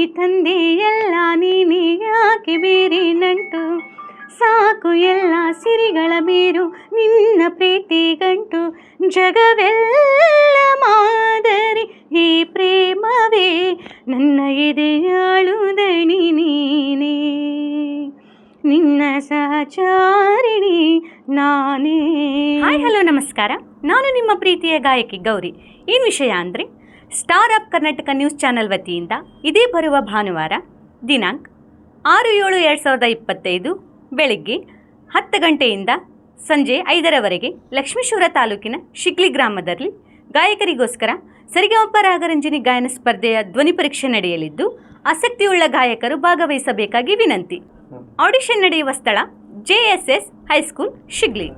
ಈ ತಂದೆ ಎಲ್ಲ ನೀನೇ ಯಾಕೆ ಬೇರೆ ನಂಟು? ಸಾಕು ಎಲ್ಲ ಸಿರಿಗಳ ಬೇರು, ನಿನ್ನ ಪ್ರೀತಿ ಗಂಟು. ಜಗವೆಲ್ಲ ಮಾದರಿ ಈ ಪ್ರೇಮವೇ, ನನ್ನ ಎದೆಯಾಳು ದಣಿ ನೀನೇ. ನಿನ್ನ ಸಹಚಾರಿಣಿ ನಾನೇ. ಹಾಯ್, ಹಲೋ, ನಮಸ್ಕಾರ. ನಾನು ನಿಮ್ಮ ಪ್ರೀತಿಯ ಗಾಯಕಿ ಗೌರಿ. ಏನು ವಿಷಯ ಅಂದರೆ? Star up Karnataka news channel ವತಿಯಿಂದ ಇದೇ ಬರುವ ಭಾನುವಾರ ದಿನಾಂಕ ಆರು ಏಳು ಎರಡು ಸಾವಿರದ ಇಪ್ಪತ್ತೈದು ಬೆಳಿಗ್ಗೆ ಹತ್ತು ಗಂಟೆಯಿಂದ ಸಂಜೆ ಐದರವರೆಗೆ ಲಕ್ಷ್ಮೀಶ್ವರ ತಾಲೂಕಿನ ಶಿಗ್ಲಿ ಗ್ರಾಮದಲ್ಲಿ ಗಾಯಕರಿಗೋಸ್ಕರ ಸರಿಗಮಪ್ಪ ರಾಗರಂಜನಿ ಗಾಯನ ಸ್ಪರ್ಧೆಯ ಧ್ವನಿ ಪರೀಕ್ಷೆ ನಡೆಯಲಿದ್ದು ಆಸಕ್ತಿಯುಳ್ಳ ಗಾಯಕರು ಭಾಗವಹಿಸಬೇಕಾಗಿ ವಿನಂತಿ. ಆಡಿಷನ್ ನಡೆಯುವ ಸ್ಥಳ ಜೆಎಸ್ಎಸ್ ಹೈಸ್ಕೂಲ್ ಶಿಗ್ಲಿ